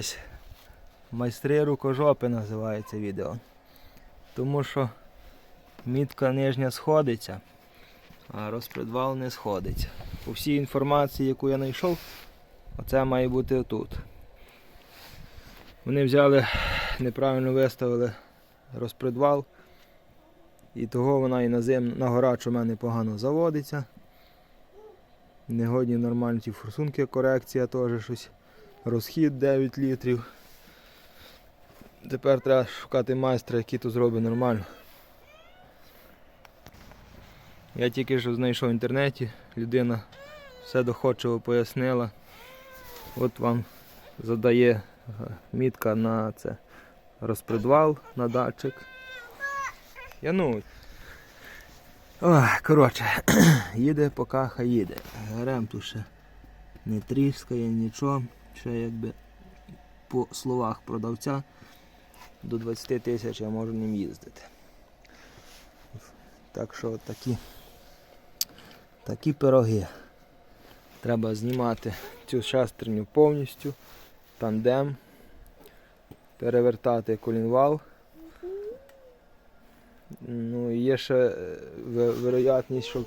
Ось. Майстри рукожопи називається відео. Тому що мітка нижня сходиться, а розпредвал не сходиться. По всій інформації, яку я знайшов, оце має бути тут. Вони взяли, неправильно виставили розпредвал. І того вона і на зим, на горач у мене погано заводиться. Негодні нормальні форсунки, корекція теж щось. Розхід 9 літрів. Тепер треба шукати майстра, який то зробить нормально. Я тільки що знайшов в інтернеті, людина все доходчиво пояснила. От вам задає е, мітка на це розпредвал на датчик. Я ну. Коротше, їде поки хай їде. Рем тут ще не тріскає, нічого. Ще якби по словах продавця до 20 тисяч я можу ним їздити. Так що такі, такі пироги. Треба знімати цю шестерню повністю, тандем, перевертати колінвал. Ну і є ще е, вероятність, що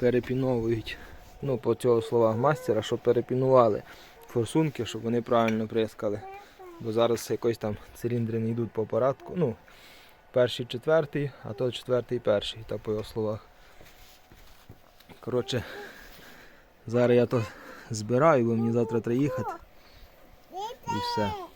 перепіновують, ну по цього слова мастера, що перепінували форсунки, щоб вони правильно прискали. Бо зараз якось там циліндри не йдуть по порядку. Ну, перший четвертий, а то четвертий перший, та по його словах. Коротше, зараз я то збираю, бо мені завтра треба їхати. І все.